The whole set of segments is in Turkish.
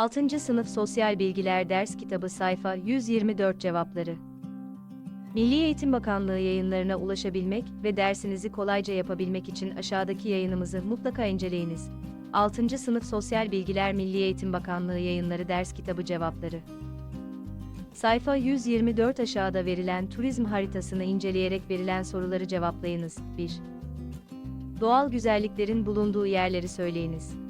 6. Sınıf Sosyal Bilgiler Ders Kitabı Sayfa 124 Cevapları Milli Eğitim Bakanlığı yayınlarına ulaşabilmek ve dersinizi kolayca yapabilmek için aşağıdaki yayınımızı mutlaka inceleyiniz. 6. Sınıf Sosyal Bilgiler Milli Eğitim Bakanlığı Yayınları Ders Kitabı Cevapları Sayfa 124 aşağıda verilen turizm haritasını inceleyerek verilen soruları cevaplayınız. 1. Doğal güzelliklerin bulunduğu yerleri söyleyiniz.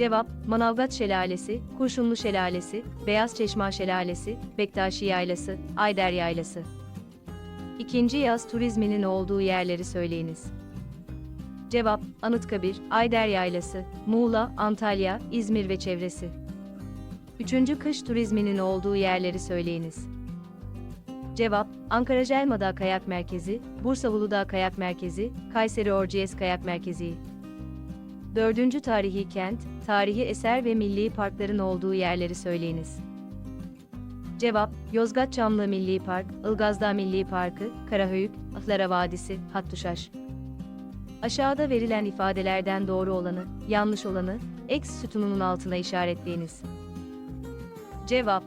Cevap, Manavgat Şelalesi, Kurşunlu Şelalesi, Beyaz Çeşma Şelalesi, Bektaşi Yaylası, Ayder Yaylası. İkinci yaz turizminin olduğu yerleri söyleyiniz. Cevap, Anıtkabir, Ayder Yaylası, Muğla, Antalya, İzmir ve çevresi. Üçüncü kış turizminin olduğu yerleri söyleyiniz. Cevap, Ankara Jelmadağ Kayak Merkezi, Bursa Uludağ Kayak Merkezi, Kayseri Orciyes Kayak Merkezi. Dördüncü tarihi kent, tarihi eser ve milli parkların olduğu yerleri söyleyiniz. Cevap, Yozgat Çamlı Milli Park, Ilgazdağ Milli Parkı, Karahöyük, Ahlara Vadisi, Hattuşaş. Aşağıda verilen ifadelerden doğru olanı, yanlış olanı, X sütununun altına işaretleyiniz. Cevap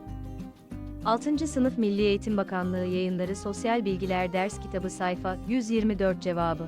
6. Sınıf Milli Eğitim Bakanlığı Yayınları Sosyal Bilgiler Ders Kitabı Sayfa 124 Cevabı